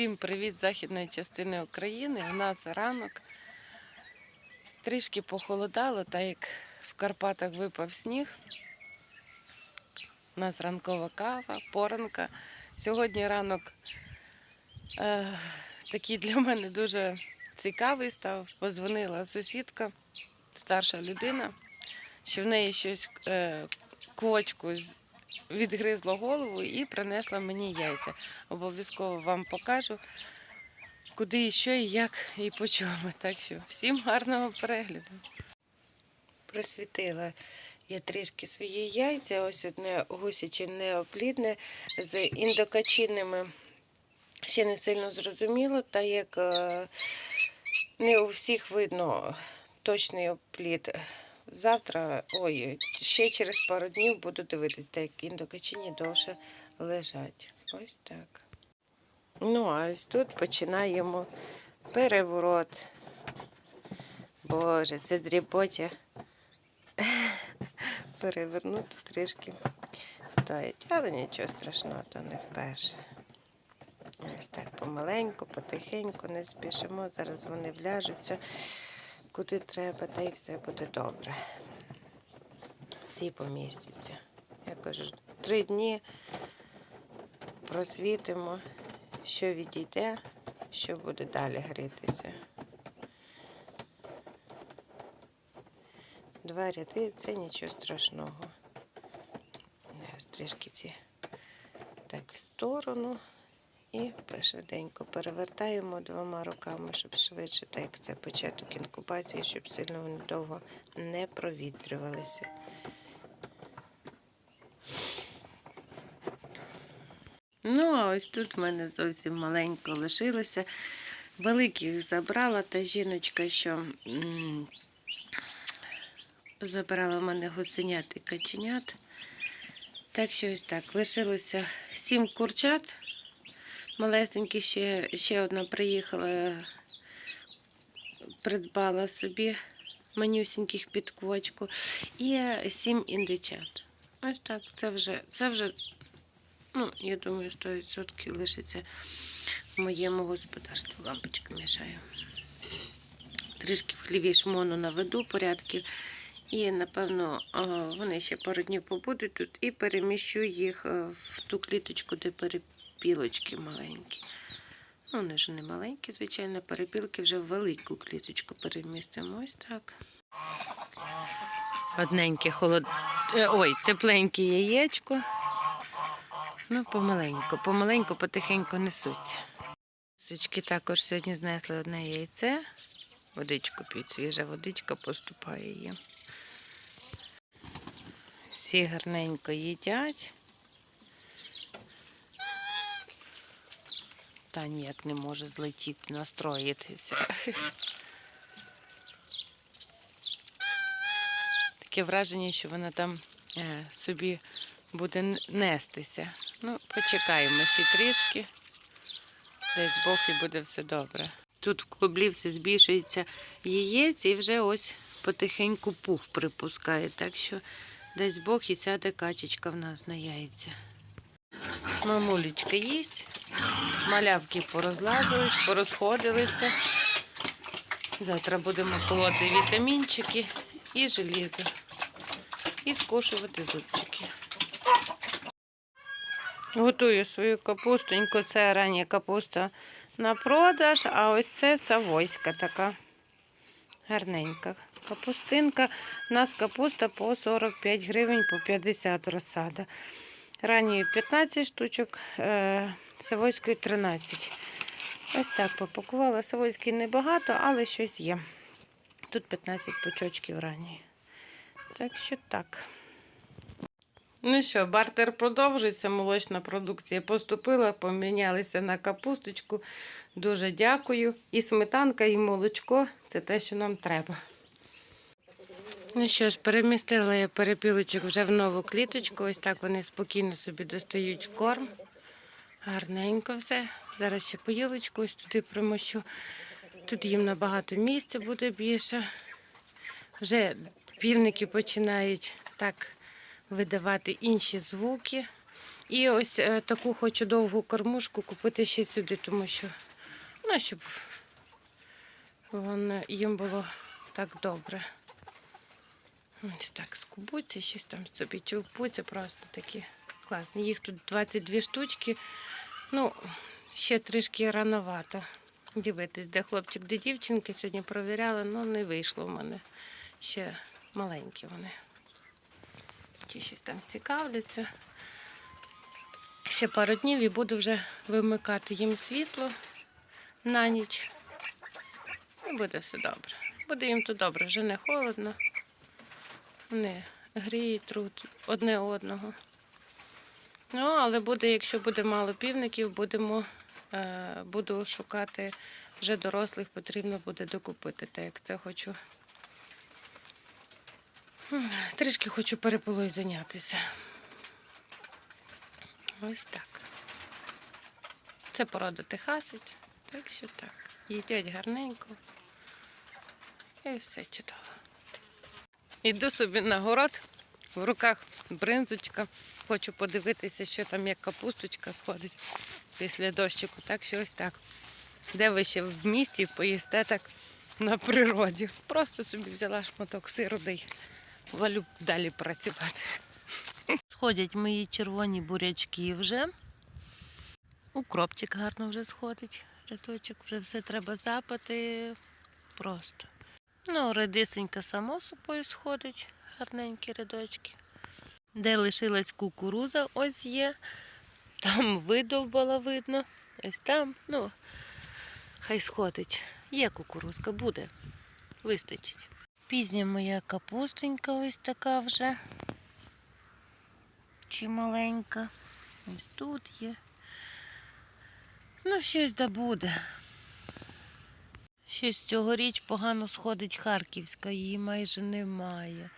Всім привіт з західної частини України. У нас ранок. Трішки похолодало, так як в Карпатах випав сніг. У нас ранкова кава, поранка. Сьогодні ранок е, такий для мене дуже цікавий став. Позвонила сусідка, старша людина, що в неї щось е, квочку відгризло голову і принесла мені яйця. Обов'язково вам покажу, куди і що, і як, і по чому. Так що всім гарного перегляду. Просвітила я трішки свої яйця. Ось одне гусяче неоплідне з індокачинними. Ще не сильно зрозуміло, та як е, не у всіх видно точний оплід. Завтра, ой, ще через пару днів буду дивитись, як індокачині довше лежать. Ось так. Ну, а ось тут починаємо переворот. Боже, це дріботя. Перевернути трішки стоїть, але нічого страшного, то не вперше. Ось так помаленьку, потихеньку, не спішимо. Зараз вони вляжуться куди треба, та й все буде добре. Всі помістяться. Я кажу, три дні просвітимо, що відійде, що буде далі грітися. Два ряди це нічого страшного. Зараз трішки ці так в сторону. І швиденько перевертаємо двома руками, щоб швидше, так як це початок інкубації, щоб сильно вони довго не провітрювалися. Ну, а ось тут в мене зовсім маленько лишилося. Великих забрала та жіночка, що м, забирала в мене гусенят і каченят. Так що ось так. Лишилося сім курчат малесенькі ще, ще одна приїхала, придбала собі манюсіньких під квочку. І сім індичат. Ось так, це вже, це вже, ну, я думаю, 100% лишиться в моєму господарстві. Лампочка мішає. Трішки в хліві шмону наведу порядків. І, напевно, вони ще пару днів побудуть тут і переміщу їх е, в ту кліточку, де перепілочки маленькі. Ну, вони ж не маленькі, звичайно, перепілки вже в велику кліточку перемістимо. Ось так. Одненьке холод... е, Ой, тепленьке яєчко. Ну, помаленьку, помаленьку, потихеньку несуться. Сучки також сьогодні знесли одне яйце. Водичку п'ють, свіжа водичка поступає їм. Всі гарненько їдять. Та ніяк не може злетіти, настроїтися. Таке враження, що вона там е, собі буде нестися. Ну, почекаємо ще трішки. Десь Бог і буде все добре. Тут в клублі все збільшується яєць і вже ось потихеньку пух припускає. Так що десь Бог і сяде качечка в нас на яйця. Мамулечка їсть. Малявки порозлазились, порозходилися. Завтра будемо колоти вітамінчики і желізо. І скушувати зубчики. Готую свою капустоньку. Це рання капуста на продаж, а ось це савойська така. Гарненька капустинка. У нас капуста по 45 гривень, по 50 розсада. Ранньої 15 штучок, е, савойської 13. Ось так попакувала. Савойської небагато, але щось є. Тут 15 пучочків ранньої. Так що так. Ну що, бартер продовжується, молочна продукція поступила, помінялися на капусточку. Дуже дякую. І сметанка, і молочко це те, що нам треба. Ну що ж, перемістила я перепілочок вже в нову кліточку. Ось так вони спокійно собі достають корм. Гарненько все. Зараз ще поїлочку ось туди примощу. Тут їм набагато місця буде більше. Вже півники починають так видавати інші звуки. І ось е, таку хочу довгу кормушку купити ще сюди, тому що ну, щоб вон, їм було так добре. Ось так скубуться, щось там собі чупуться, просто такі класні. Їх тут 22 штучки. Ну, ще трішки рановато. Дивитись, де хлопчик, де дівчинки. Сьогодні провіряла, але не вийшло в мене. Ще маленькі вони. Ті щось там цікавляться. Ще пару днів і буду вже вимикати їм світло на ніч. І буде все добре. Буде їм тут добре, вже не холодно. Вони гріють труд одне одного. Ну, але буде, якщо буде мало півників, будемо, е, буду шукати вже дорослих, потрібно буде докупити. Так як це хочу. Трішки хочу переполою зайнятися. Ось так. Це порода техасець, так що так. Їдять гарненько. І все чудово. Йду собі на город, в руках бринзочка. Хочу подивитися, що там як капусточка сходить після дощику. Так що ось так. Де ви ще в місті поїсте так на природі. Просто собі взяла шматок сиру да валю далі працювати. Сходять мої червоні бурячки вже. Укропчик гарно вже сходить. Рядочок вже все треба запати. Просто. Ну, редисенька само собою сходить, гарненькі рядочки. Де лишилась кукуруза, ось є. Там видовбала видно. Ось там, ну, хай сходить. Є кукурузка, буде. Вистачить. Пізня моя капустенька ось така вже. Чи маленька. Ось тут є. Ну, щось да буде. Щось цьогоріч погано сходить Харківська, її майже немає.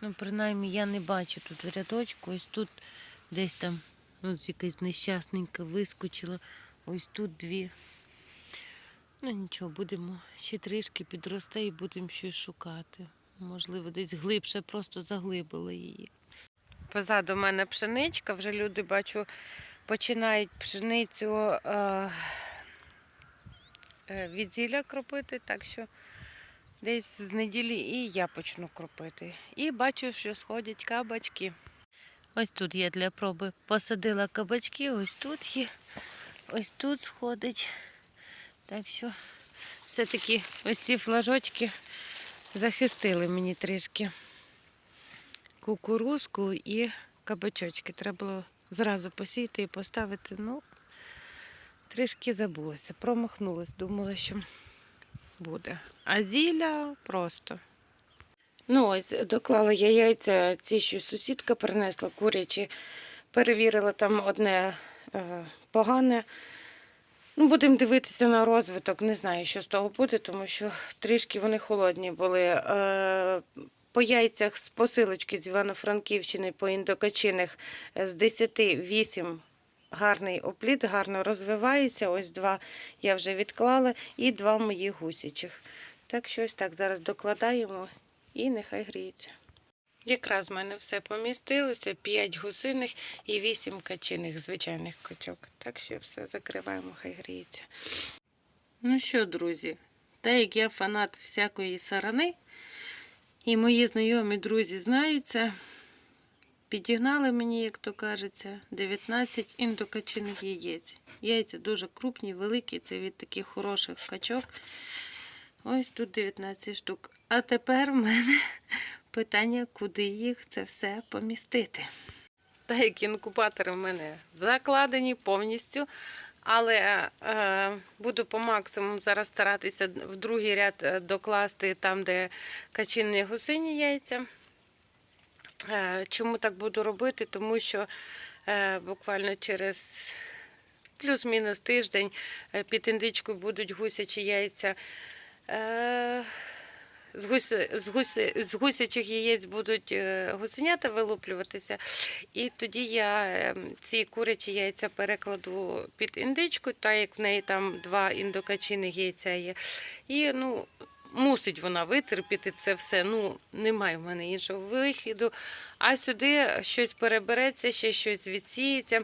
Ну, принаймні, я не бачу тут рядочку. Ось тут десь там ось якась нещасненька вискочила. Ось тут дві. Ну нічого, будемо ще трішки підросте і будемо щось шукати. Можливо, десь глибше просто заглибили її. Позаду мене пшеничка, вже люди бачу, починають пшеницю. Е, від зілля кропити, так що десь з неділі і я почну кропити. І бачу, що сходять кабачки. Ось тут є для проби. Посадила кабачки, ось тут є, ось тут сходить. Так що все-таки ось ці флажочки захистили мені трішки кукурузку і кабачочки. Треба було зразу посіяти і поставити. Ну, трішки забулася, промахнулась, думала, що буде. А зілля просто. Ну, ось доклала я яйця, ці, що сусідка принесла курячі, перевірила там одне е, погане. Ну, будемо дивитися на розвиток. Не знаю, що з того буде, тому що трішки вони холодні були. Е, по яйцях з посилочки з Івано-Франківщини по індокачиних е, з 10 8 гарний опліт, гарно розвивається. Ось два я вже відклала і два моїх гусячих. Так що ось так зараз докладаємо і нехай гріються. Якраз в мене все помістилося: 5 гусиних і 8 качиних, звичайних качок. Так що все закриваємо, хай гріється. Ну що, друзі, так як я фанат всякої сарани, і мої знайомі друзі знають це, Підігнали мені, як то кажеться, 19 індокачиних яєць. Яйця дуже крупні, великі, це від таких хороших качок. Ось тут 19 штук. А тепер в мене питання, куди їх це все помістити. Так як інкубатори в мене закладені повністю. Але е, буду по максимуму зараз старатися в другий ряд е, докласти там, де качинні гусині яйця. Е, Чому так буду робити? Тому що е, буквально через плюс-мінус тиждень е, під індичкою будуть гусячі яйця. З, гуся, з, гуся, з гусячих яєць будуть гусенята вилуплюватися. І тоді я е, ці курячі яйця перекладу під індичку, так як в неї там два індокачиних яйця є. І ну, мусить вона витерпіти це все. Ну, немає в мене іншого вихіду. А сюди щось перебереться, ще щось відсіється.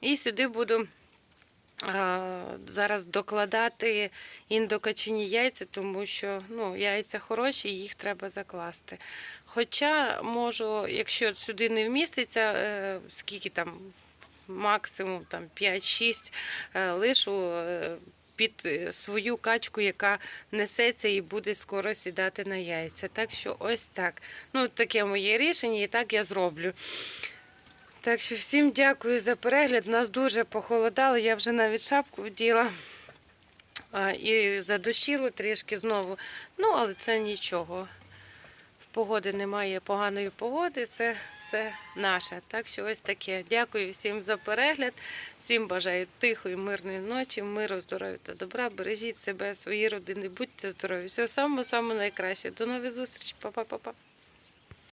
І сюди буду зараз докладати індокачині яйця, тому що ну, яйця хороші, їх треба закласти. Хоча можу, якщо сюди не вміститься, е, скільки там максимум там 5-6 е, лишу е, під е, свою качку, яка несеться і буде скоро сідати на яйця. Так що ось так. Ну, таке моє рішення, і так я зроблю. Так що всім дякую за перегляд. Нас дуже похолодало, я вже навіть шапку вділа. І задушило трішки знову. Ну, але це нічого. Погоди немає поганої погоди, це все наше. Так що ось таке. Дякую всім за перегляд. Всім бажаю тихої, мирної ночі, миру, здоров'я та добра. Бережіть себе, свої родини, будьте здорові. Все саме-саме найкраще. До нових зустрічей. Па-па-па-па.